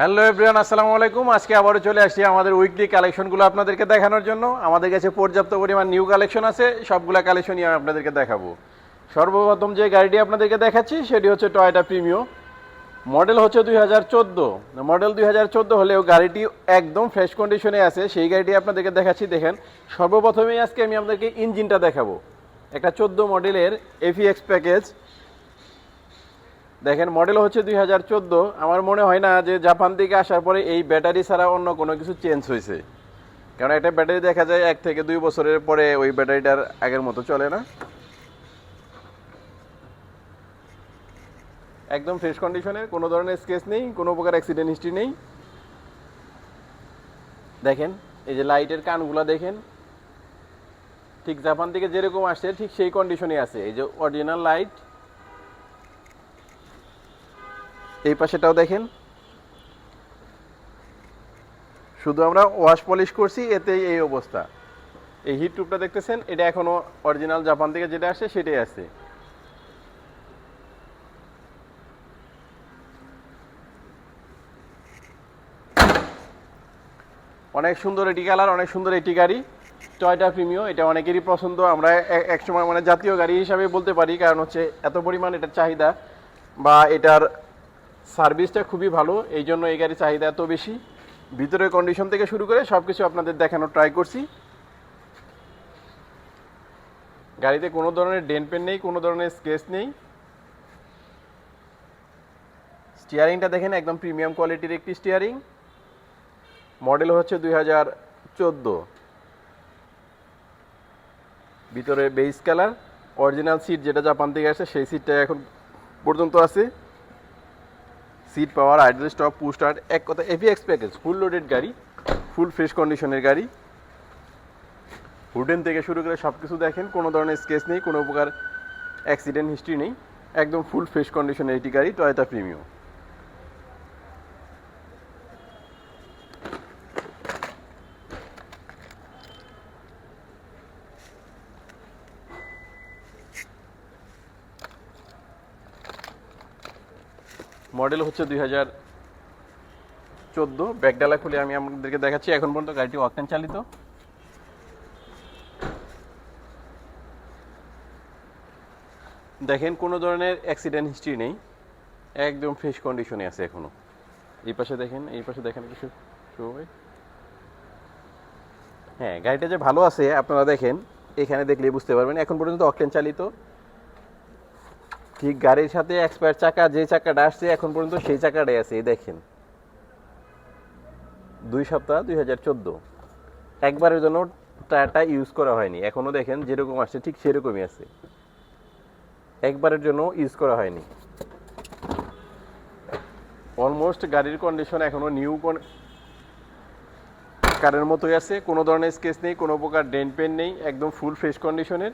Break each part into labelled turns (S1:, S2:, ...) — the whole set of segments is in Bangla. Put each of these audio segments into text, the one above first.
S1: হ্যালো এভরিওয়ান, আসসালামু আলাইকুম। আজকে আবারও চলে আসছি আমাদের উইকলি কালেকশনগুলো আপনাদেরকে দেখানোর জন্য। আমাদের কাছে পর্যাপ্ত পরিমাণ নিউ কালেকশন আছে, সবগুলা কালেকশনই আমি আপনাদেরকে দেখাবো। সর্বপ্রথম যে গাড়িটি আপনাদেরকে দেখাচ্ছি, সেটি হচ্ছে টয়টা প্রিমিও মডেল হচ্ছে দুই হাজার চোদ্দ। মডেল দুই হাজার চোদ্দ হলেও গাড়িটি একদম ফ্রেশ কন্ডিশনে আছে। সেই গাড়িটি আপনাদেরকে দেখাচ্ছি, দেখেন। সর্বপ্রথমেই আজকে আমি আপনাদেরকে ইঞ্জিনটা দেখাবো। একটা চোদ্দ মডেলের এফিএক্স প্যাকেজ দেখেন মডেল হচ্ছে দুই হাজার চোদ্দ। আমার মনে হয় না যে জাপান থেকে আসার পরে এই ব্যাটারি ছাড়া অন্য কোনো কিছু চেঞ্জ হয়েছে। কারণ একটা ব্যাটারি দেখা যায় এক থেকে দুই বছরের পরে ওই ব্যাটারিটার আগের মতো চলে না। একদম ফ্রেশ কন্ডিশনের কোনো ধরনের স্কেচ নেই, কোনো প্রকার অ্যাক্সিডেন্ট হিস্ট্রি নেই। দেখেন, এই যে লাইটের কানগুলো দেখেন, ঠিক জাপান থেকে যেরকম আসছে, ঠিক সেই কন্ডিশনে আছে। এই যে অরিজিনাল লাইট এই পাশেটাও দেখেন। শুধু আমরা ওয়াশ পলিশ করছি, এতেই এই অবস্থা। এই হিট টুপটা দেখতেছেন, এটা এখনও অরিজিনাল জাপান থেকে যেটা আসে, সেটাই আছে। অনেক সুন্দর এটি কালার, অনেক সুন্দর এটি গাড়ি। টয়টা প্রিমিও এটা অনেকেরই পছন্দ। আমরা একসময় মানে জাতীয় গাড়ি হিসাবে বলতে পারি, কারণ হচ্ছে এত পরিমাণ এটার চাহিদা বা এটার সার্ভিসটা খুবই ভালো, এই জন্য এই গাড়ির চাহিদা এত বেশি। ভিতরের কন্ডিশন থেকে শুরু করে সব কিছু আপনাদের দেখানোর ট্রাই করছি। গাড়িতে কোনো ধরনের ডেন পেন নেই, কোনো ধরনের স্কেচ নেই। স্টিয়ারিংটা দেখেন, একদম প্রিমিয়াম কোয়ালিটির একটি স্টিয়ারিং মডেল হচ্ছে দুই হাজার চোদ্দ। ভিতরে বেস কালার অরিজিনাল সিট যেটা জাপান থেকে আসে সেই সিটটা এখন পর্যন্ত আছে। Seat power idle stop push start এক কথা এভিএক্স প্যাকেজ ফুল লোডেড গাড়ি ফুল ফ্রেশ কন্ডিশনের গাড়ি। হুডেন থেকে শুরু করে সব কিছু দেখেন, কোনো ধরনের স্কেচ নেই, কোনো প্রকার অ্যাক্সিডেন্ট হিস্ট্রি নেই, একদম ফুল ফ্রেশ কন্ডিশনের এটি গাড়ি টয়টা প্রিমিয়াম মডেল হচ্ছে দুই হাজার চোদ্দ। ব্যাগডালা খুলে আমি আপনাদেরকে দেখাচ্ছি। এখন পর্যন্ত গাড়িটি ওয়াকটেন চালিত। দেখেন, কোনো ধরনের অ্যাক্সিডেন্ট হিস্ট্রি নেই। একদম ফ্রেশ কন্ডিশনে আছে এখনও এই পাশে দেখেন, এই পাশে দেখেন কিছু ভাই হ্যাঁ গাড়িটা যে ভালো আছে, আপনারা দেখেন, এখানে দেখলেই বুঝতে পারবেন। এখন পর্যন্ত অকটেন চালিত। ঠিক গাড়ির সাথে এক্সপায়ার চাকা, যে চাকাটা আসছে এখন পর্যন্ত সেই চাকাটাই আছে, এই দেখেন। দুই সপ্তাহ, দুই হাজার চোদ্দ। একবারের জন্য টায়ারটা ইউজ করা হয়নি। এখনও দেখেন যেরকম আসছে, ঠিক সেরকমই আছে। একবারের জন্য ইউজ করা হয়নি। অলমোস্ট গাড়ির কন্ডিশন এখনও নিউ কারের মতোই আছে। কোনো ধরনের স্কেচ নেই, কোনো প্রকার ডেন্ট পেন নেই, একদম ফুল ফ্রেশ কন্ডিশনের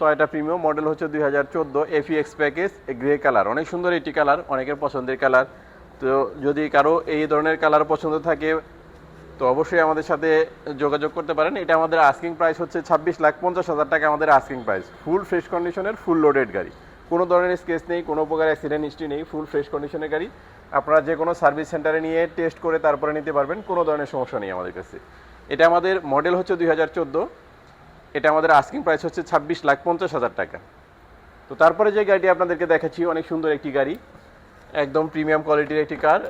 S1: টয়টা প্রিমিয়াম মডেল হচ্ছে দুই হাজার চোদ্দ এফিএক্স প্যাকেজ গ্রে কালার অনেক সুন্দর এটি কালার অনেকের পছন্দের কালার তো যদি কারও এই ধরনের কালার পছন্দ থাকে, তো অবশ্যই আমাদের সাথে যোগাযোগ করতে পারেন। এটা আমাদের আস্কিং প্রাইস হচ্ছে ছাব্বিশ লাখ পঞ্চাশ হাজার টাকা আমাদের আস্কিং প্রাইস ফুল ফ্রেশ কন্ডিশনের ফুল লোডেড গাড়ি। কোনো ধরনের স্কেচ নেই, কোনো প্রকার অ্যাক্সিডেন্ট হিস্ট্রি নেই ফুল ফ্রেশ কন্ডিশনের গাড়ি। আপনারা যে কোনো সার্ভিস সেন্টারে নিয়ে টেস্ট করে তারপরে নিতে পারবেন, কোনো ধরনের সমস্যা নেই আমাদের কাছে। এটা আমাদের মডেল হচ্ছে দুই হাজার চোদ্দ। এটা আমাদের আস্কিং প্রাইস হচ্ছে ছাব্বিশ লাখ পঞ্চাশ হাজার টাকা। তো তারপরে যে গাড়িটি আপনাদেরকে দেখাচ্ছি, অনেক সুন্দর একটি গাড়ি। একদম প্রিমিয়াম কোয়ালিটির একটি কার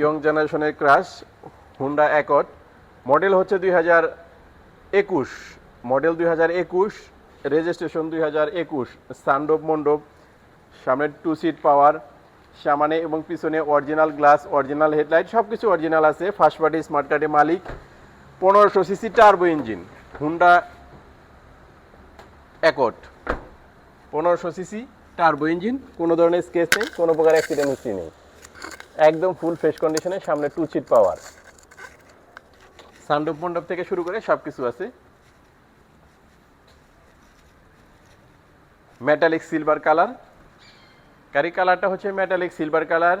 S1: ইয়ং জেনারেশনের ক্রাশ হুন্ডা অ্যাকর্ড মডেল হচ্ছে দুই হাজার একুশ। মডেল দুই হাজার একুশ রেজিস্ট্রেশন দুই হাজার একুশ। সানডোপ মণ্ডপ সামনে টু সিট পাওয়ার সামনে এবং পিছনে অরিজিনাল গ্লাস অরিজিনাল হেডলাইট সব কিছু অরিজিনাল আছে। ফার্স্ট পার্টি স্মার্ট কার্ডের মালিক। পনেরোশো CC turbo engine Honda Accord পনেরোশো সিসি টার্বো ইঞ্জিন কোনো ধরনের স্কেচ নেই, কোনো প্রকার অ্যাক্সিডেন্ট হিস্ট্রি নেই। একদম ফুল ফ্রেশ কন্ডিশনে সামনে টু সিট পাওয়ার সানডোপ মণ্ডপ থেকে শুরু করে সব কিছু আছে। মেটালিক সিলভার কালার গাড়ি কালারটা হচ্ছে মেটালিক সিলভার কালার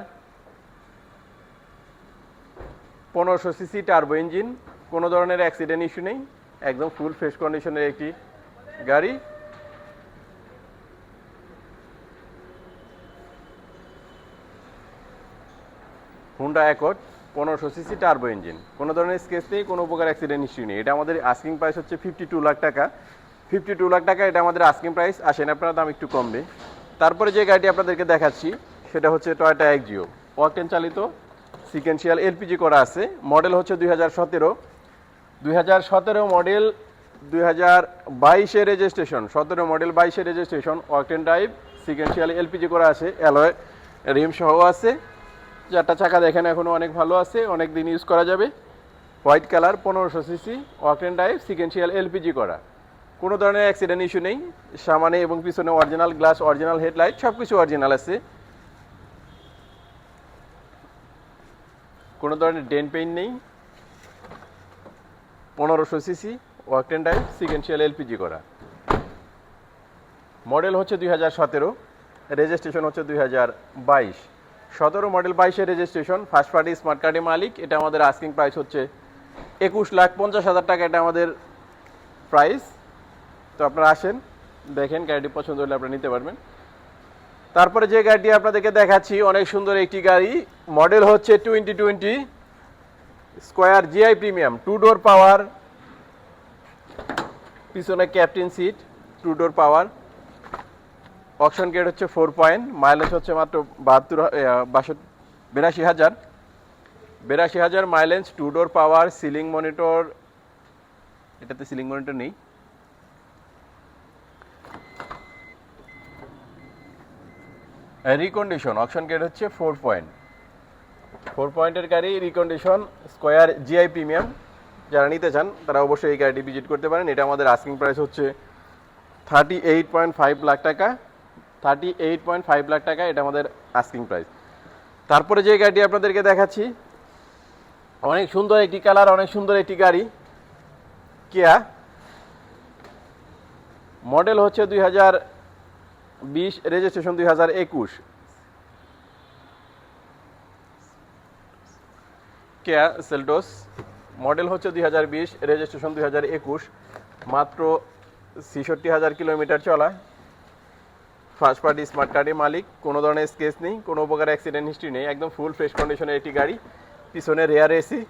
S1: পনেরোশো সিসি টার্বো ইঞ্জিন কোনো ধরনের অ্যাক্সিডেন্ট ইস্যু নেই, একদম ফুল ফ্রেশ কন্ডিশনের একটি গাড়ি। হুন্ডা অ্যাকর্ড পনেরোশো সিসি টার্বো ইঞ্জিন কোনো ধরনের স্কেচ নেই, কোনো প্রকার অ্যাক্সিডেন্ট হিস্ট্রি নেই। এটা আমাদের আস্কিং প্রাইস হচ্ছে ফিফটি টু লাখ টাকা। ফিফটি টু লাখ টাকা, এটা আমাদের আস্কিং প্রাইস আসেন আপনারা, দাম একটু কমবে। তারপরে যে গাড়িটি আপনাদেরকে দেখাচ্ছি, সেটা হচ্ছে টয়টা এক্সিও ওয়াকটেন চালিত সিকেন্সিয়াল এলপিজি করা আছে। মডেল হচ্ছে দুই হাজার সতেরো। দুই হাজার সতেরো মডেল দুই হাজার বাইশে রেজিস্ট্রেশন সতেরো মডেল বাইশে registration octane drive sequential LPG করা আছে। অ্যালয় রিম সহ আছে। চারটা চাকা দেখেন এখনও অনেক ভালো আছে, অনেক দিন ইউজ করা যাবে। হোয়াইট কালার পনেরোশো CC octane drive sequential LPG করা। কোনো ধরনের অ্যাক্সিডেন্ট ইস্যু নেই, সামনে এবং পিছনে অরিজিনাল গ্লাস অরিজিনাল হেডলাইট সব কিছু অরিজিনাল আছে। কোনো ধরনের ডেন পেইন নেই। পনেরোশো CC octane drive sequential LPG করা। মডেল হচ্ছে দুই হাজার সতেরো রেজিস্ট্রেশন হচ্ছে দুই হাজার বাইশ। সতেরো মডেল বাইশের রেজিস্ট্রেশন ফার্স্ট পার্টি স্মার্ট কার্ডের মালিক। এটা আমাদের আস্কিং প্রাইস হচ্ছে একুশ লাখ পঞ্চাশ হাজার টাকা, এটা আমাদের প্রাইস তো আপনারা আসেন, দেখেন গাড়িটি পছন্দ হলে আপনারা নিতে পারবেন। তারপরে যে গাড়িটি আপনাদেরকে দেখাচ্ছি, অনেক সুন্দর একটি গাড়ি। মডেল হচ্ছে twenty twenty square GI premium two door power পিছনে captain seat two door power auction grade হচ্ছে ফোর পয়েন্ট, মাইলেজ হচ্ছে মাত্র বাহাত্তর বাষট্টি, বিরাশি হাজার। বিরাশি হাজার mileage two door power ceiling monitor এটাতে সিলিং মনিটর নেই। রিকন্ডিশন অপশন গেট হচ্ছে ফোর পয়েন্ট ফোর পয়েন্টের গাড়ি রিকন্ডিশন স্কোয়ার জিআই প্রিমিয়াম যারা নিতে চান, তারা অবশ্যই এই গাড়িটি ভিজিট করতে পারেন। এটা আমাদের আস্কিং প্রাইস হচ্ছে thirty eight point five lakh টাকা। Thirty eight point five lakh টাকা, এটা আমাদের আস্কিং প্রাইস তারপরে যে গাড়িটি আপনাদেরকে দেখাচ্ছি, অনেক সুন্দর একটি কালার, অনেক সুন্দর একটি গাড়ি কেয়া মডেল হচ্ছে দুই হাজার বিশ রেজিস্ট্রেশন দুই হাজার একুশ। কেয়া সেলটোস মডেল হচ্ছে দুই হাজার বিশ রেজিস্ট্রেশন দুই হাজার একুশ। মাত্র ছেষট্টি হাজার কিলোমিটার চলা। ফার্স্ট পার্টি স্মার্ট কার্ডের মালিক, কোনো ধরনের স্কেচ নেই, কোনো প্রকার অ্যাক্সিডেন্ট হিস্ট্রি নেই, একদম ফুল ফ্রেশ কন্ডিশনের একটি গাড়ি, পিছনে রেয়ার এসি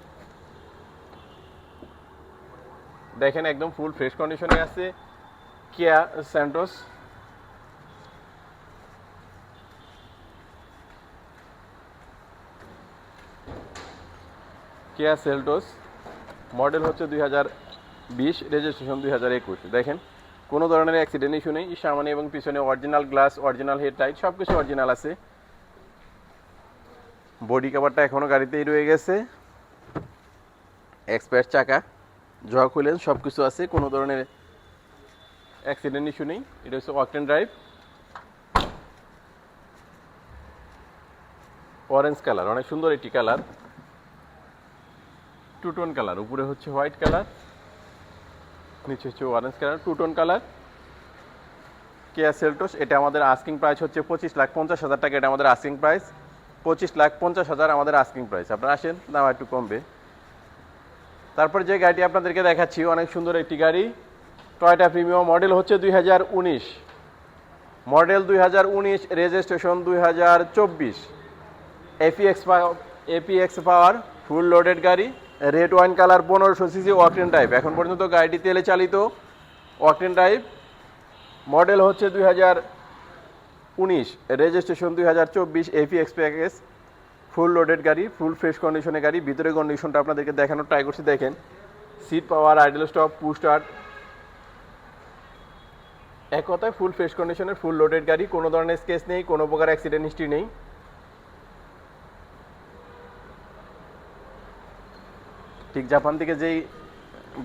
S1: দেখেন একদম ফুল ফ্রেশ কন্ডিশনে আছে কেয়া স্যান্টোস কেয়া সেলটোস মডেল হচ্ছে দুই হাজার বিশ রেজিস্ট্রেশন দুই হাজার একুশ, দেখেন। কোনো ধরনের অ্যাক্সিডেন্ট ইস্যু নেই, সামনে এবং পিছনে অরিজিনাল গ্লাস অরিজিনাল হেডলাইট সব কিছু অরিজিনাল আছে। বডি কাভারটা এখনও গাড়িতেই রয়ে গেছে। এক্সপায়ার চাকা জয়া খুলেন সব কিছু আছে, কোনো ধরনের অ্যাক্সিডেন্ট ইস্যু নেই। এটা হচ্ছে ওয়াকটেন ড্রাইভ অরেঞ্জ কালার অনেক সুন্দর একটি কালার টু টোন কালার উপরে হচ্ছে হোয়াইট কালার নিচে হচ্ছে orange colour two tone colour Kia Seltos এটা আমাদের আস্কিং প্রাইস হচ্ছে পঁচিশ লাখ পঞ্চাশ হাজার টাকা, এটা আমাদের আস্কিং প্রাইস পঁচিশ লাখ পঞ্চাশ হাজার আমাদের আস্কিং প্রাইস আপনারা আসেন, দাম একটু কমবে। তারপর যে গাড়িটি আপনাদেরকে দেখাচ্ছি, অনেক সুন্দর একটি গাড়ি। টয়টা প্রিমিয়াম মডেল হচ্ছে দুই হাজার উনিশ। মডেল দুই হাজার উনিশ রেজিস্ট্রেশন দুই হাজার চব্বিশ। APX APX power full loaded গাড়ি। রেড ওয়াইন কালার পনেরোশো সিসি ওয়াকটেন ড্রাইভ এখন পর্যন্ত গাড়িটি তেলে চালিত ওয়াকটেন ড্রাইভ মডেল হচ্ছে দুই হাজার উনিশ। রেজিস্ট্রেশন দুই হাজার চব্বিশ। এপিএক্স প্যাকেজ ফুল লোডেড গাড়ি ফুল ফ্রেশ কন্ডিশনের গাড়ি। ভিতরে কন্ডিশনটা আপনাদেরকে দেখানোর ট্রাই করছি, দেখেন। Seat power idle stop push start এক কথায় ফুল ফ্রেশ কন্ডিশনের ফুল লোডেড গাড়ি। কোনো ধরনের স্কেচ নেই, কোনো প্রকার অ্যাক্সিডেন্ট হিস্ট্রি নেই। ঠিক জাপান থেকে যেই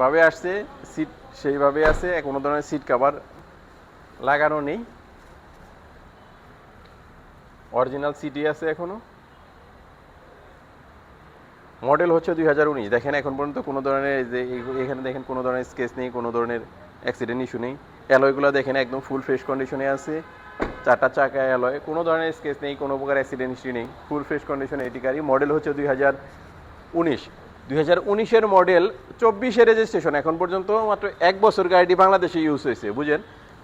S1: ভাবে আসছে সিট সেইভাবে আছে কোনো ধরনের সিট কাভার লাগানো নেই। অরিজিনাল সিটি আছে এখনও। মডেল হচ্ছে দুই হাজার উনিশ। দেখেন এখন পর্যন্ত কোনো ধরনের যে এখানে দেখেন কোনো ধরনের স্কেচ নেই, কোনো ধরনের অ্যাক্সিডেন্ট ইস্যু নেই। অ্যালয়গুলো দেখেন একদম ফুল ফ্রেশ কন্ডিশনে আছে। চারটা চাকা অ্যালয় কোনো ধরনের স্কেচ নেই, কোনো প্রকার অ্যাক্সিডেন্ট হিস্ট্রি নেই। ফুল ফ্রেশ কন্ডিশনে এটি গাড়ি মডেল হচ্ছে দুই হাজার উনিশ। দুই হাজার উনিশের মডেল চব্বিশে রেজিস্ট্রেশন। এখন পর্যন্ত মাত্র এক বছর গাড়িটি বাংলাদেশে ইউজ হয়েছে, বুঝেন?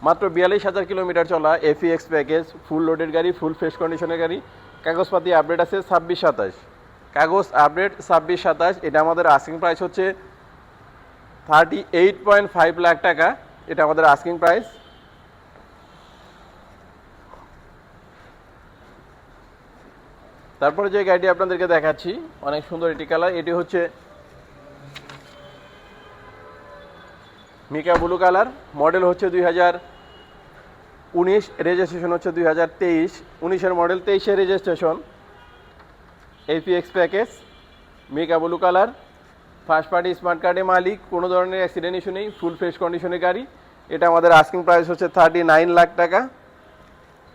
S1: মাত্র বিয়াল্লিশ হাজার কিলোমিটার চলা এফিএক্স প্যাকেজ ফুল লোডেড গাড়ি ফুল ফ্রেশ কন্ডিশনের গাড়ি, কাগজপাতি আপডেট আছে ছাব্বিশ সাতাশ। কাগজ আপডেট ছাব্বিশ সাতাশ, এটা আমাদের আস্কিং প্রাইস হচ্ছে thirty eight point five lakh টাকা, এটা আমাদের আস্কিং প্রাইস তারপরে যে গাড়িটি আপনাদেরকে দেখাচ্ছি, অনেক সুন্দর এটি কালার। এটি হচ্ছে মিকা ব্লু কালার। মডেল হচ্ছে দুই হাজার উনিশ রেজিস্ট্রেশন হচ্ছে দুই হাজার তেইশ। উনিশের মডেল তেইশের registration APX package mica blue colour. First party smart কার্ডের মালিক, কোনো ধরনের অ্যাক্সিডেন্ট ইস্যু নেই ফুল ফ্রেশ কন্ডিশনের গাড়ি। এটা আমাদের আস্কিং প্রাইস হচ্ছে থার্টি নাইন লাখ টাকা।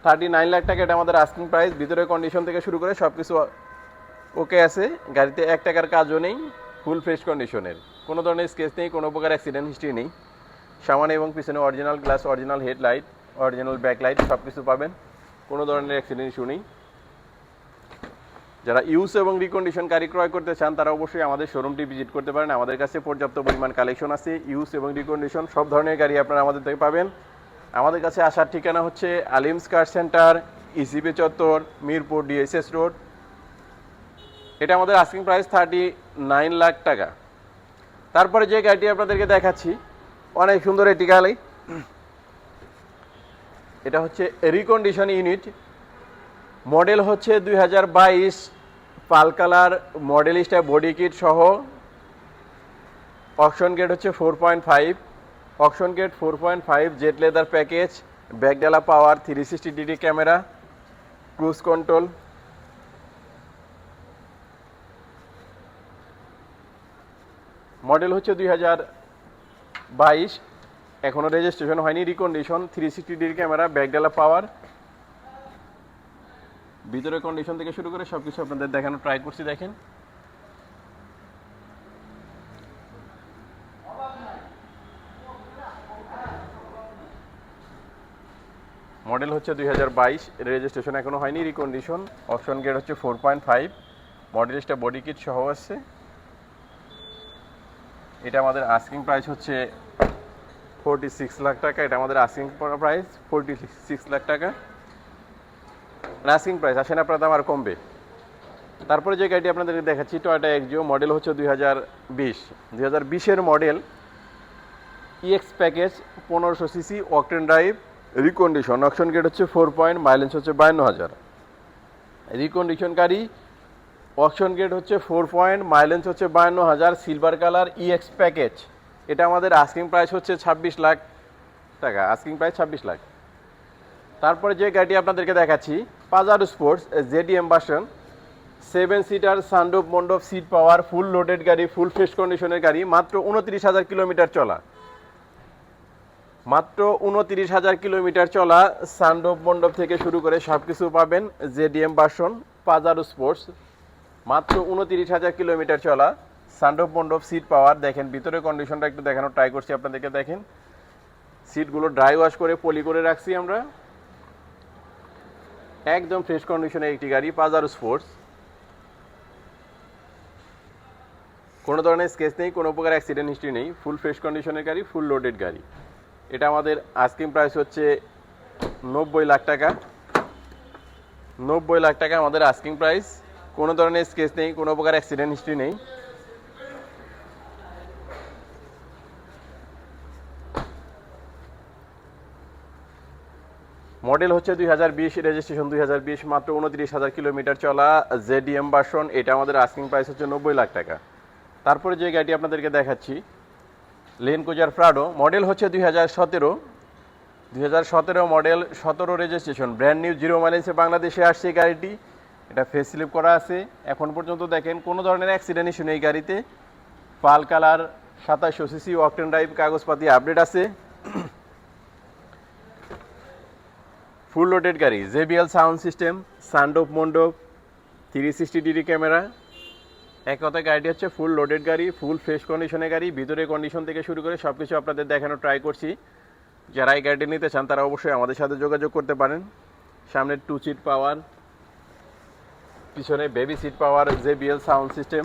S1: থার্টি নাইন লাখ টাকা এটা আমাদের আস্কিং প্রাইস ভিতরে কন্ডিশন থেকে শুরু করে সব কিছু ওকে আছে। গাড়িতে এক টাকার কাজও নেই ফুল ফ্রেশ কন্ডিশনের কোনো ধরনের স্কেচ নেই, কোনো প্রকার অ্যাক্সিডেন্ট হিস্ট্রি নেই। সামনে এবং পিছনে original glass original headlight original backlight সব কিছু পাবেন। কোনো ধরনের অ্যাক্সিডেন্ট ইস্যু নেই। যারা ইউজ এবং রিকন্ডিশন গাড়ি ক্রয় করতে চান, তারা অবশ্যই আমাদের শোরুমটি ভিজিট করতে পারেন। আমাদের কাছে পর্যাপ্ত পরিমাণ কালেকশন আছে। ইউজ এবং রিকন্ডিশন সব ধরনের গাড়ি আপনারা আমাদের থেকে পাবেন। আমাদের কাছে আসার ঠিকানা হচ্ছে আলিমস কার সেন্টার, ইসিবি চত্বর, মিরপুর ডিএসএস রোড। এটা আমাদের asking price thirty nine lakh টাকা। তারপরে যে গাড়িটি আপনাদেরকে দেখাচ্ছি, অনেক সুন্দর এটি গাড়ি। এটা হচ্ছে রিকন্ডিশন ইউনিট মডেল হচ্ছে দুই হাজার বাইশ, pearl colour Modellista body kit সহ। অকশন গেট হচ্ছে four point five auction grade four point five jet leather package ব্যাকডালা power three sixty ডিডি ক্যামেরা ক্রুজ কন্ট্রোল মডেল হচ্ছে দুই হাজার বাইশ। এখনও রেজিস্ট্রেশন হয়নি recondition three sixty degree camera ব্যাকডালা power ভিতরের কন্ডিশন থেকে শুরু করে সব কিছু আপনাদের দেখানো ট্রাই করছি, দেখেন। মডেল হচ্ছে দুই হাজার বাইশ রেজিস্ট্রেশন এখনও হয়নি রিকন্ডিশন অপশন গেট হচ্ছে ফোর পয়েন্ট ফাইভ মডেলিস্টটা বডি কিট সহ আসছে এটা আমাদের আস্কিং প্রাইস হচ্ছে ফোরটি সিক্স লাখ টাকা, এটা আমাদের asking price forty six lakh টাকা। আস্কিং প্রাইস আসেন আপনার দাম আর কমবে। তারপরে যে গাড়িটি আপনাদেরকে দেখাচ্ছি টয়টা এক্সিও মডেল হচ্ছে দুই হাজার বিশ। দুই হাজার বিশের মডেল ইএক্স প্যাকেজ পনেরোশো CC octane drive recondition auction grade হচ্ছে ফোর পয়েন্ট মাইলেন্স হচ্ছে বায়ান্ন হাজার। রিকন্ডিশন গাড়ি অকশন গেট হচ্ছে ফোর পয়েন্ট মাইলেন্স হচ্ছে বায়ান্ন হাজার সিলভার কালার ইএক্স প্যাকেজ এটা আমাদের আস্কিং প্রাইস হচ্ছে ছাব্বিশ লাখ টাকা আস্কিং প্রাইস ছাব্বিশ লাখ। তারপরে যে গাড়িটি আপনাদেরকে দেখাচ্ছি Pajero sports JDM version seven seater sunroof moonroof seat power full loaded গাড়ি ফুল ফ্রেশ কন্ডিশনের গাড়ি, মাত্র উনত্রিশ হাজার কিলোমিটার চলা। মাত্র উনত্রিশ হাজার কিলোমিটার চলা সানডোপ মণ্ডপ থেকে শুরু করে সব কিছু পাবেন জেডিএম বাসন, পাজারো স্পোর্টস। মাত্র উনত্রিশ হাজার কিলোমিটার চলা সানডোপ মণ্ডপ সিট পাওয়ার। দেখেন ভিতরের কন্ডিশনটা একটু দেখানোর ট্রাই করছি আপনাদেরকে, দেখেন। সিটগুলো ড্রাই ওয়াশ করে পলি করে রাখছি আমরা। একদম ফ্রেশ কন্ডিশনে একটি গাড়ি, পাজারো স্পোর্টস। কোনো ধরনের স্কেচ নেই, কোনো প্রকার অ্যাক্সিডেন্ট হিস্ট্রি নেই। ফুল ফ্রেশ কন্ডিশনের গাড়ি ফুল লোডেড গাড়ি। এটা আমাদের আস্কিং প্রাইস হচ্ছে নব্বই লাখ টাকা। নব্বই লাখ টাকা আমাদের আস্কিং প্রাইস কোনো ধরনের স্কেচ নেই, কোনো প্রকার অ্যাক্সিডেন্ট হিস্ট্রি নেই। মডেল হচ্ছে দুই হাজার বিশ রেজিস্ট্রেশন দুই হাজার বিশ, মাত্র উনত্রিশ হাজার কিলোমিটার চলা জেডিএম বাসন এটা আমাদের আস্কিং প্রাইস হচ্ছে নব্বই লাখ টাকা। তারপরে যে গাড়িটি আপনাদেরকে দেখাচ্ছি লেন কোজার প্রাডো, মডেল হচ্ছে দুই হাজার সতেরো। দুই হাজার সতেরো মডেল সতেরো রেজিস্ট্রেশন ব্র্যান্ড নিউ জিরো মাইলেন্সে বাংলাদেশে আসছে এই গাড়িটি। এটা ফেস স্লিপ করা আছে। এখন পর্যন্ত দেখেন কোনো ধরনের অ্যাক্সিডেন্ট ইস্যু নেই গাড়িতে। পাল কালার সাতাশশো সিসি অকটেন ড্রাইভ কাগজপাতি আপডেট আছে। ফুল লোডেড গাড়ি JBL sound system sunroof moonroof three sixty degree camera এক কথায় গাড়িটি হচ্ছে ফুল লোডেড গাড়ি ফুল ফ্রেশ কন্ডিশনের গাড়ি ভিতরে কন্ডিশন থেকে শুরু করে সব কিছু আপনাদের দেখানো ট্রাই করছি। যারা এই গাড়িটি নিতে চান, তারা অবশ্যই আমাদের সাথে যোগাযোগ করতে পারেন। সামনে টু সিট পাওয়ার পিছনে baby seat power J JBL sound system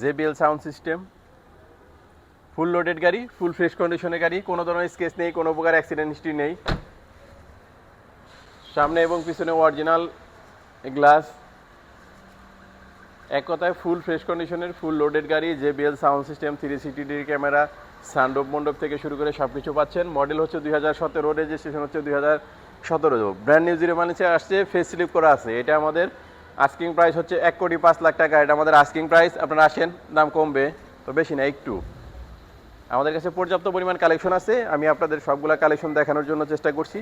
S1: J JBL sound system full loaded গাড়ি ফুল ফ্রেশ কন্ডিশনের গাড়ি, কোনো ধরনের স্কেচ নেই, কোনো প্রকার অ্যাক্সিডেন্ট হিস্ট্রি নেই। সামনে এবং পিছনে অরিজিনাল গ্লাস এক কথায় ফুল ফ্রেশ কন্ডিশনের ফুল লোডেড গাড়ি J JBL sound system three CTD camera সানডোপ মণ্ডপ থেকে শুরু করে সব কিছু পাচ্ছেন। মডেল হচ্ছে দুই হাজার সতেরো রেজিস্ট্রেশন হচ্ছে দুই হাজার সতেরো। ব্র্যান্ড নিউ জিরো মানিসে আসছে ফেস স্লিপ করা আছে। এটা আমাদের আস্কিং প্রাইস হচ্ছে এক কোটি পাঁচ লাখ টাকা। এটা আমাদের আস্কিং প্রাইস আপনারা আসেন, দাম কমবে, তো বেশি না, একটু। আমাদের কাছে পর্যাপ্ত পরিমাণ কালেকশন আছে। আমি আপনাদের সবগুলা কালেকশন দেখানোর জন্য চেষ্টা করছি।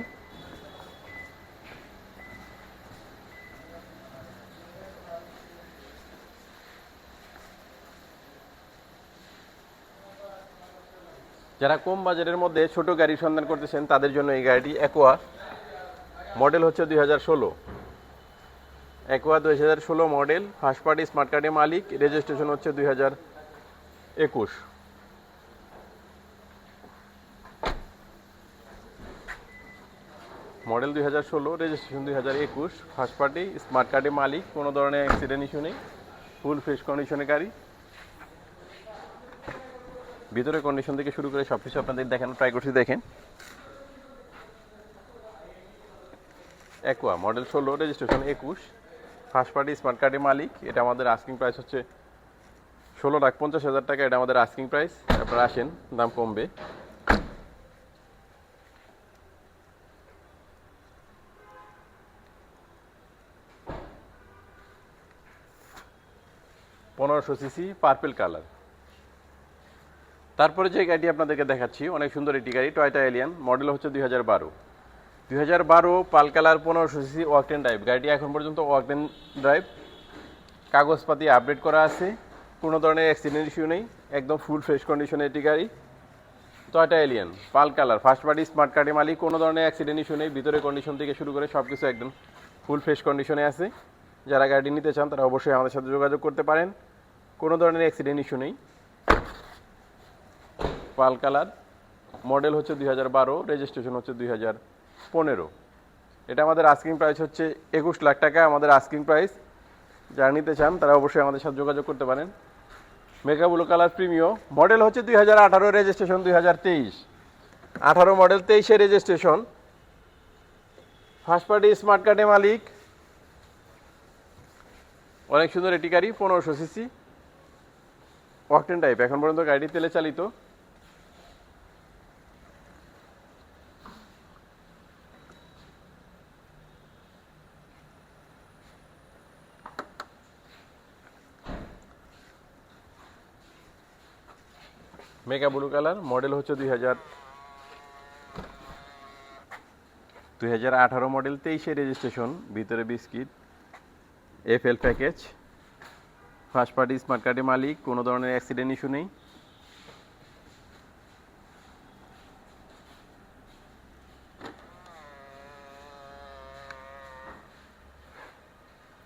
S1: যারা কম বাজারের মধ্যে ছোট গাড়ি সন্ধান করতেছেন, তাদের জন্য এই গাড়িটি অ্যাকোয়া মডেল হচ্ছে দুই হাজার ষোলো। অ্যাকোয়া দুই হাজার ষোলো মডেল ফার্স্ট পার্টি স্মার্ট কার্ডের মালিক রেজিস্ট্রেশন হচ্ছে দুই হাজার একুশ। মডেল দুই হাজার ষোলো রেজিস্ট্রেশন দুই হাজার একুশ ফার্স্ট পার্টি স্মার্ট কার্ডের মালিক, কোনো ধরনের অ্যাক্সিডেন্ট ইস্যু নেই ফুল ফ্রেশ কন্ডিশনের গাড়ি। ভিতরে কন্ডিশন থেকে শুরু করে সব কিছু আপনাদের দেখানো ট্রাই করছি দেখেন। অ্যাকোয়া মডেল ষোলো রেজিস্ট্রেশন একুশ। ফার্স্ট পার্টি স্মার্ট কার্ডের মালিক, এটা আমাদের আস্কিং প্রাইস হচ্ছে ষোলো লাখ পঞ্চাশ হাজার টাকা, এটা আমাদের আস্কিং প্রাইস আপনারা আসেন, দাম কমবে। পনেরোশো সিসি পার্পেল কালার তারপরে যে গাড়িটি আপনাদেরকে দেখাচ্ছি, অনেক সুন্দর একটি গাড়ি টয়টা এলিয়ান মডেল হচ্ছে দুই হাজার বারো। দুই হাজার বারো পাল কালার পনেরোশো সিসি ওয়াকটেন ড্রাইভ গাড়িটি এখন পর্যন্ত ওয়াকটেন ড্রাইভ কাগজপাতি আপডেট করা আছে। কোনো ধরনের অ্যাক্সিডেন্ট ইস্যু নেই। একদম ফুল ফ্রেশ কন্ডিশনের একটি গাড়ি। Toyota Allion pearl colour. First party smart কার্ডের মালিক, কোনো ধরনের অ্যাক্সিডেন্ট ইস্যু নেই। ভিতরে কন্ডিশন থেকে শুরু করে সব কিছু একদম ফুল ফ্রেশ কন্ডিশনে আছে। যারা গাড়ি নিতে চান, তারা অবশ্যই আমাদের সাথে যোগাযোগ করতে পারেন। কোনো ধরনের অ্যাক্সিডেন্ট ইস্যু নেই। পাল কালার, মডেল হচ্ছে দুই হাজার বারো রেজিস্ট্রেশন হচ্ছে দুই হাজার পনেরো। এটা আমাদের আস্কিং প্রাইস হচ্ছে একুশ লাখ টাকা, আমাদের আস্কিং প্রাইস যারা নিতে চান, তারা অবশ্যই আমাদের সাথে যোগাযোগ করতে পারেন। Mica blue colour Premio model হচ্ছে দুই হাজার আঠারো রেজিস্ট্রেশন দুই হাজার তেইশ। আঠারো মডেল তেইশে রেজিস্ট্রেশন ফার্স্ট পার্টি স্মার্ট কার্ডের মালিক। অনেক সুন্দর এটি গাড়ি, পনেরোশো সিসি ওয়াকটেন টাইপ এখন পর্যন্ত গাড়ি তেলে চালিত। মেগা ব্লু কালার মডেল হচ্ছে দুই হাজার দুই হাজার আঠারো মডেল তেইশে রেজিস্ট্রেশন ভিতরে biscuit F L package first party smart কার্ডের মালিক, কোনো ধরনের অ্যাক্সিডেন্ট ইস্যু নেই।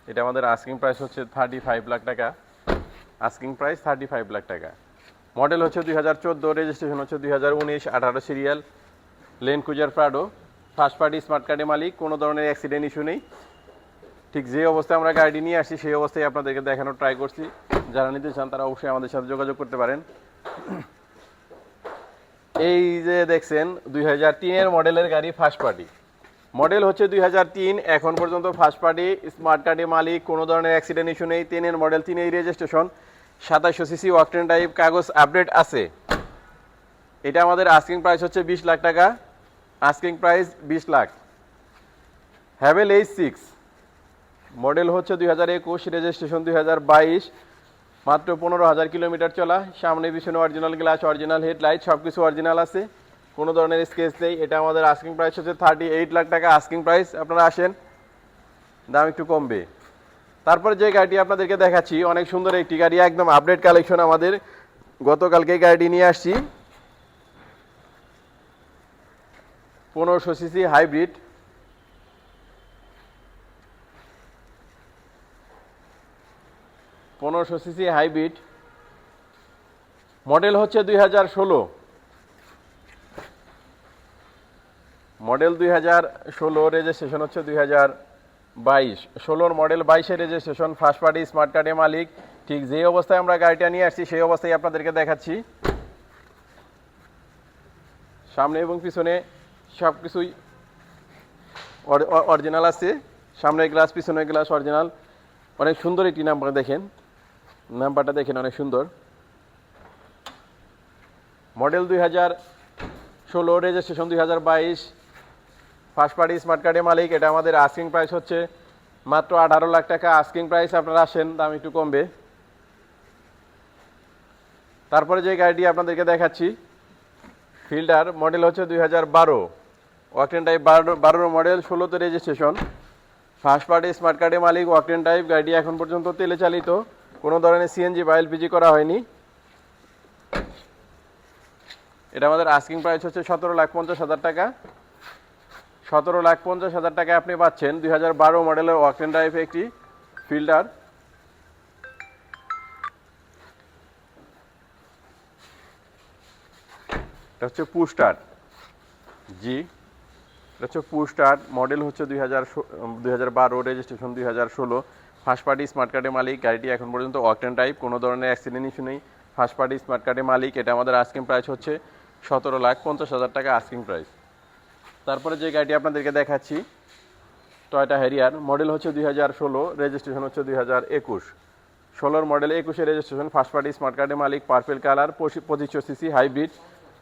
S1: এটা আমাদের আস্কিং প্রাইস হচ্ছে থার্টি ফাইভ লাখ টাকা। Asking price thirty five lakh টাকা। মডেল হচ্ছে দুই হাজার চোদ্দ রেজিস্ট্রেশন হচ্ছে দুই হাজার উনিশ, আঠারো serial Land Cruiser Prado first party smart কার্ডের মালিক, কোনো ধরনের অ্যাক্সিডেন্ট ইস্যু নেই। ঠিক যে অবস্থায় আমরা গাড়ি নিয়ে আসছি, সেই অবস্থায় আপনাদেরকে দেখানোর ট্রাই করছি। যারা নিতে চান, তারা অবশ্যই আমাদের সাথে যোগাযোগ করতে পারেন। এই যে দেখছেন, দুই হাজার তিনের মডেলের গাড়ি ফার্স্ট পার্টি মডেল হচ্ছে দুই হাজার তিন, এখন পর্যন্ত ফার্স্ট পার্টি স্মার্ট কার্ডের মালিক, কোনো ধরনের অ্যাক্সিডেন্ট ইস্যু নেই। তিনের মডেল তিনের রেজিস্ট্রেশন সাতাশশো সিসি ওয়াকটেন টাইপ কাগজ আপডেট আছে। এটা আমাদের আস্কিং প্রাইস হচ্ছে বিশ লাখ টাকা। আস্কিং প্রাইস বিশ lakh. Haval H six model হচ্ছে দুই হাজার একুশ রেজিস্ট্রেশন দুই হাজার বাইশ। মাত্র পনেরো হাজার কিলোমিটার চলা। সামনে পিছনে অরিজিনাল গ্লাস অরিজিনাল হেডলাইট সব কিছু অরিজিনাল আছে। কোনো ধরনের স্কেচ নেই। এটা আমাদের আস্কিং প্রাইস হচ্ছে থার্টি এইট লাখ টাকা। আস্কিং প্রাইস আপনারা আসেন। দাম একটু কমবে। তারপরে যে গাড়িটি আপনাদেরকে দেখাচ্ছি, অনেক সুন্দর একটি গাড়ি, একদম আপডেট কালেকশন আমাদের। গতকালকে গাড়িটি নিয়ে আসছি। পনেরোশো সিসি হাইব্রিড পনেরোশো সিসি হাইব্রিড মডেল হচ্ছে দুই হাজার ষোলো। মডেল দুই হাজার ষোলো রেজিস্ট্রেশন হচ্ছে দুই হাজার বাইশ। ষোলোর মডেল বাইশে রেজিস্ট্রেশন ফার্স্ট পার্টি স্মার্ট কার্ডের মালিক। ঠিক যে অবস্থায় আমরা গাড়িটা নিয়ে আসছি, সেই অবস্থায় আপনাদেরকে দেখাচ্ছি। সামনে এবং পিছনে সব কিছুই অরিজিনাল আছে। সামনের গ্লাস পিছনের গ্লাস অরিজিনাল অনেক সুন্দর একটি নাম্বার দেখেন। নাম্বারটা দেখেন, অনেক সুন্দর। মডেল দুই হাজার ষোলো রেজিস্ট্রেশন দুই হাজার বাইশ। ফার্স্ট পার্টি স্মার্ট কার্ডের মালিক, এটা আমাদের আস্কিং প্রাইস হচ্ছে মাত্র আঠারো লাখ টাকা। আস্কিং প্রাইস আপনারা আসেন, দাম একটু কমবে। তারপরে যে গাড়িটি আপনাদেরকে দেখাচ্ছি ফিল্ডার মডেল হচ্ছে দুই হাজার বারো। ওয়াকটেন টাইপ বারো, বারোর মডেল ষোলোতে রেজিস্ট্রেশন ফার্স্ট পার্টি স্মার্ট কার্ডের মালিক ওয়াকটেন টাইপ গাড়িটি এখন পর্যন্ত তেলে চালিত। কোনো ধরনের সিএনজি বা এলপিজি করা হয়নি। এটা আমাদের আস্কিং প্রাইস হচ্ছে সতেরো লাখ পঞ্চাশ হাজার টাকা। সতেরো লাখ পঞ্চাশ হাজার টাকায় আপনি পাচ্ছেন দুই হাজার বারো মডেলের ওয়াকটেন টাইপ একটি ফিল্ডার এটা হচ্ছে পুস্টার। জি। এটা হচ্ছে পুস্টার। মডেল হচ্ছে দুই হাজার দুই হাজার বারো রেজিস্ট্রেশন দুই হাজার ষোলো। ফার্স্ট পার্টি স্মার্ট কার্ডের মালিক। গাড়িটি এখন পর্যন্ত অকটেন টাইপ কোনো ধরনের অ্যাক্সিডেন্ট ইস্যু নেই। ফার্স্ট পার্টি স্মার্ট কার্ডের মালিক। এটা আমাদের আস্কিং প্রাইস হচ্ছে সতেরো লাখ পঞ্চাশ হাজার টাকা আস্কিং প্রাইস তারপরে যে গাড়িটি আপনাদেরকে দেখাচ্ছি টয়টা হ্যারিয়ার মডেল হচ্ছে দুই হাজার ষোলো রেজিস্ট্রেশন হচ্ছে দুই হাজার একুশ। ষোলোর মডেল একুশে রেজিস্ট্রেশন ফার্স্ট পার্টি স্মার্ট কার্ডের মালিক পার্পেল কালার পঁচিশশো সিসি হাইব্রিড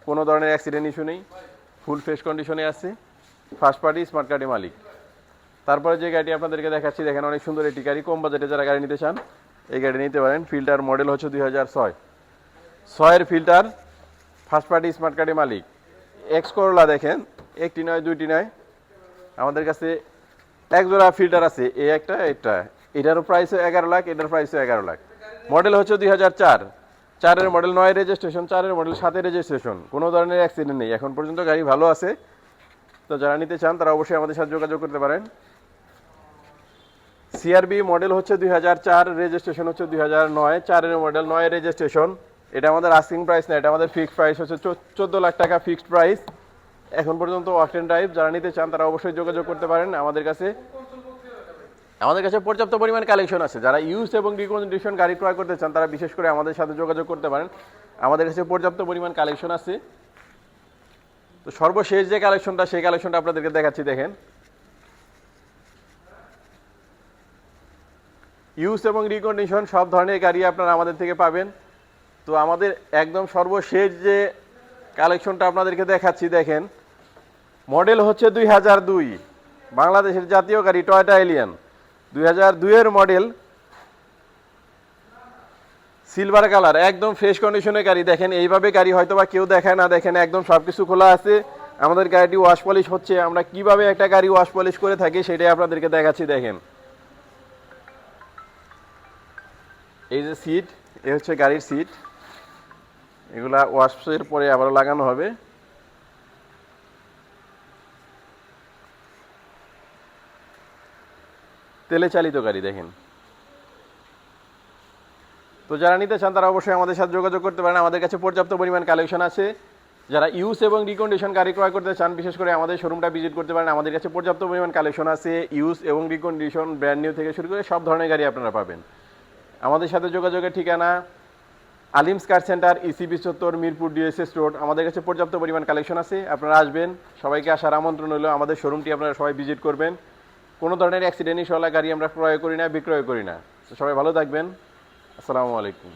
S1: কোনো ধরনের অ্যাক্সিডেন্ট ইস্যু নেই ফুল ফ্রেশ কন্ডিশনে আছে ফার্স্ট পার্টি স্মার্ট কার্ডের মালিক। তারপরে যে গাড়িটি আপনাদেরকে দেখাচ্ছি, দেখেন অনেক সুন্দর একটি গাড়ি, কম বাজেটে যারা গাড়ি নিতে চান, এই গাড়ি নিতে পারেন। ফিল্টার মডেল হচ্ছে দুই হাজার ছয়। ছয়ের ফিল্টার ফার্স্ট পার্টি স্মার্ট কার্ডের মালিক। এক্স করলা দেখেন একটি নয়, দুইটি নয়। আমাদের কাছে এক জোড়া ফিল্টার আছে এই একটা এটা এটারও প্রাইস এগারো লাখ, এটার প্রাইস এগারো লাখ। মডেল হচ্ছে দুই হাজার চার। চারের মডেল নয় রেজিস্ট্রেশন চারের মডেল সাতের রেজিস্ট্রেশন কোনো ধরনের অ্যাক্সিডেন্ট নেই। এখন পর্যন্ত গাড়ি ভালো আছে। তো যারা নিতে চান, তারা অবশ্যই আমাদের সাথে যোগাযোগ করতে পারেন। সিআরবি মডেল হচ্ছে দুই হাজার চার রেজিস্ট্রেশন হচ্ছে দুই হাজার নয়। চারের মডেল নয় রেজিস্ট্রেশন এটা আমাদের আস্কিং প্রাইস না, এটা আমাদের ফিক্সড প্রাইস হচ্ছে চোদ্দ লাখ টাকা ফিক্সড প্রাইস এখন পর্যন্ত ওয়াকটেন ড্রাইভ যারা নিতে চান তারা অবশ্যই যোগাযোগ করতে পারেন আমাদের কাছে। আমাদের কাছে পর্যাপ্ত পরিমাণ কালেকশন আছে। যারা ইউজ এবং রিকন্ডিশন গাড়ি ক্রয় করতে চান, তারা বিশেষ করে আমাদের সাথে যোগাযোগ করতে পারেন। আমাদের কাছে পর্যাপ্ত পরিমাণ কালেকশন আছে। তো সর্বশেষ যে কালেকশনটা সেই কালেকশনটা আপনাদেরকে দেখাচ্ছি, দেখেন। ইউজ এবং রিকন্ডিশন সব ধরনের গাড়ি আপনারা আমাদের থেকে পাবেন। তো আমাদের একদম সর্বশেষ যে কালেকশনটা আপনাদেরকে দেখাচ্ছি, দেখেন। মডেল হচ্ছে দুই হাজার দুই, বাংলাদেশের জাতীয় গাড়ি টয়টা এলিয়ান। দুই হাজার দুইয়ের মডেল সিলভার কালার, একদম ফ্রেশ কন্ডিশনের গাড়ি। দেখেন, এইভাবে গাড়ি হয়তো বা কেউ দেখায় না, দেখেন, একদম সব কিছু খোলা আছে। আমাদের গাড়িটি ওয়াশ পলিশ হচ্ছে। আমরা কীভাবে একটা গাড়ি ওয়াশ পলিশ করে থাকি সেটাই আপনাদেরকে দেখাচ্ছি, দেখেন। এই যে সিট এ হচ্ছে গাড়ির সিট এগুলা ওয়াশের পরে আবার লাগানো হবে। তেলে চালিত গাড়ি, দেখেন। তো যারা নিতে চান, তারা অবশ্যই আমাদের সাথে যোগাযোগ করতে পারেন। আমাদের কাছে পর্যাপ্ত পরিমাণ কালেকশন আছে। যারা ইউজ এবং রিকন্ডিশন গাড়ি ক্রয় করতে চান, বিশেষ করে আমাদের শোরুমটা ভিজিট করতে পারেন, আমাদের কাছে পর্যাপ্ত পরিমাণ কালেকশন আছে। ইউজ এবং রিকন্ডিশন ব্র্যান্ড নিউ থেকে শুরু করে সব ধরনের গাড়ি আপনারা পাবেন। আমাদের সাথে যোগাযোগের ঠিকানা আলিমস কার সেন্টার ইসিবি চত্বর মিরপুর ডিএসএস রোড আমাদের কাছে পর্যাপ্ত পরিমাণ কালেকশন আছে, আপনারা আসবেন, সবাইকে আসার আমন্ত্রণ হলো, আমাদের শোরুমটি আপনারা সবাই ভিজিট করবেন। কোনো ধরনের অ্যাক্সিডেন্ট ইস্যুওয়ালা গাড়ি আমরা ক্রয় করি না, বিক্রয় করি না। সবাই ভালো থাকবেন। আসসালামু আলাইকুম।